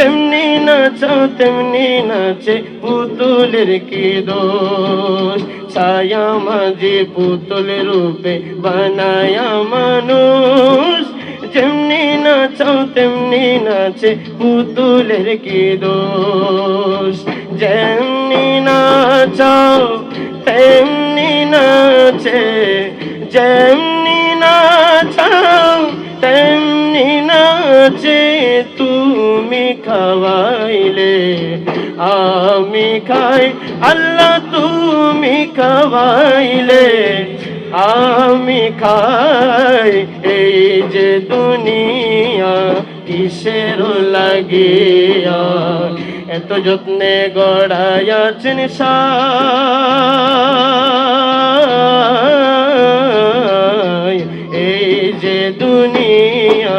যেমনি নাচাও তেমনি নাচে পুতুলের কি দোষ? ছায়া মাঝে পুতুল রূপে বানায়া মানুষ। যেমনি নাচাও তেমনি নাচে পুতুলের কি দোষ? যেমনি নাচাও, তেমনি নাচে, যেমনি নাচে তুমি খাওয়াইলে, আমি খাই। আল্লাহ, তুমি খাওয়াইলে, আমি খাই। এই যে দুনিয়া কিসের লাগিয়া, এত যত্নে গড়াইয়াছেন এই যে দুনিয়া